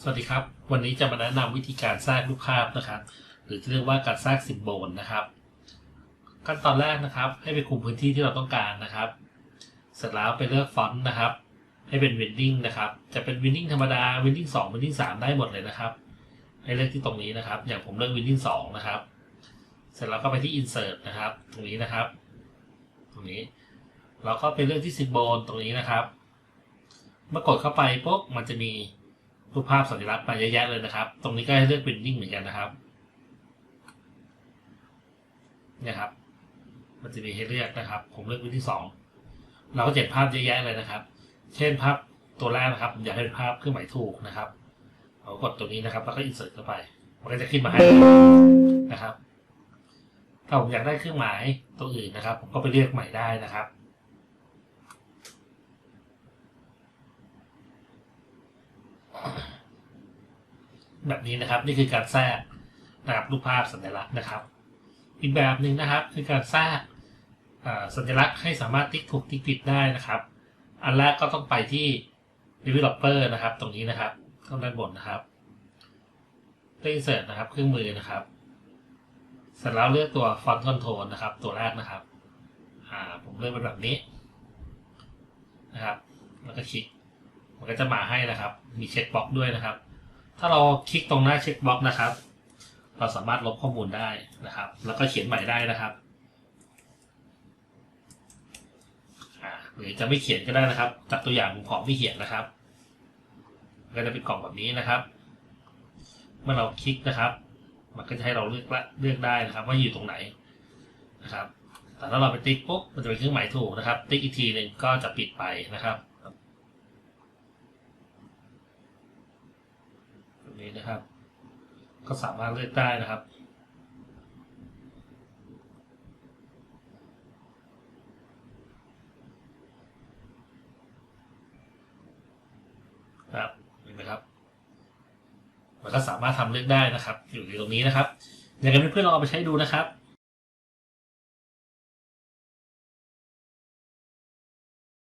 สวัสดีครับ วันนี้จะมาแนะนำวิธีการสร้างรูปภาพนะครับ หรือที่เรียกว่าการสร้างสิมโบลนะครับ ขั้นตอนแรกนะครับ ให้ไปคุมพื้นที่ที่เราต้องการนะครับ เสร็จแล้วไปเลือกฟอนต์นะครับ ให้เป็นวินดิ้งนะครับ จะเป็นวินดิ้งธรรมดาวินดิ้งสองวินดิ้งสามได้หมดเลยนะครับ ให้เลือกที่ตรงนี้นะครับ อย่างผมเลือกวินดิ้งสองนะครับ เสร็จแล้วก็ไปที่ insert นะครับ ตรงนี้นะครับ ตรงนี้ เราก็ไปเลือกที่สิมโบลตรงนี้นะครับ เมื่อกดเข้าไปปุ๊บมันจะมี รูปภาพสัญลักษณ์มาเยอะแยะเลยนะครับ ตรงนี้ก็ให้เลือกเป็นนิ่งเหมือนกันนะครับเนี่ยครับ มันจะมีให้เลือกนะครับ ผมเลือกวิธีสองเราก็เห็นภาพเยอะแยะเลยนะครับ เช่นภาพตัวแรกนะครับผมอยากให้เป็นภาพเครื่องหมายถูกนะครับเรากดตัวนี้นะครับ แล้วก็อินเสิร์ตเข้าไป มันก็จะขึ้นมาให้นะครับ ถ้าผมอยากได้เครื่องหมายตัวอื่นนะครับ ผมก็ไปเลือกใหม่ได้นะครับ แบบนี้นะครับ นี่คือการแทรกนะครับรูปภาพสัญลักษณ์นะครับ อีกแบบหนึ่งนะครับคือการแทรกสัญลักษณ์ให้สามารถติ๊กถูกติ๊กผิดได้นะครับ อันแรกก็ต้องไปที่ developer นะครับ ตรงนี้นะครับข้างด้านบนนะครับเลือก insert นะครับ เครื่องมือนะครับ เสร็จแล้วเลือกตัว font control นะครับ ตัวแรกนะครับผมเลือกเป็นแบบนี้นะครับ แล้วก็คลิก มันก็จะมาให้นะครับ มีเช็คบ็อกด้วยนะครับ ถ้าเราคลิกตรงหน้าเช็คบ็อกนะครับ เราสามารถลบข้อมูลได้นะครับ แล้วก็เขียนใหม่ได้นะครับหรือจะไม่เขียนก็ได้นะครับ จากตัวอย่างผมขอไม่เขียนนะครับ ก็จะเป็นกล่องแบบนี้นะครับ เมื่อเราคลิกนะครับ มันก็จะให้เราเลือกละเลือกได้นะครับ ว่าอยู่ตรงไหนนะครับ แต่ถ้าเราไปติ๊กปุ๊บมันจะเป็นเครื่องหมายถูกนะครับ ติ๊กอีกทีหนึ่งก็จะปิดไปนะครับแบบ นะครับ ก็สามารถเลือกได้นะครับ ครับเห็นไหมครับมันก็สามารถทำเลือกได้นะครับ อยู่ตรงนี้นะครับอยากให้เพื่อนๆลองเอาไปใช้ดูนะครับ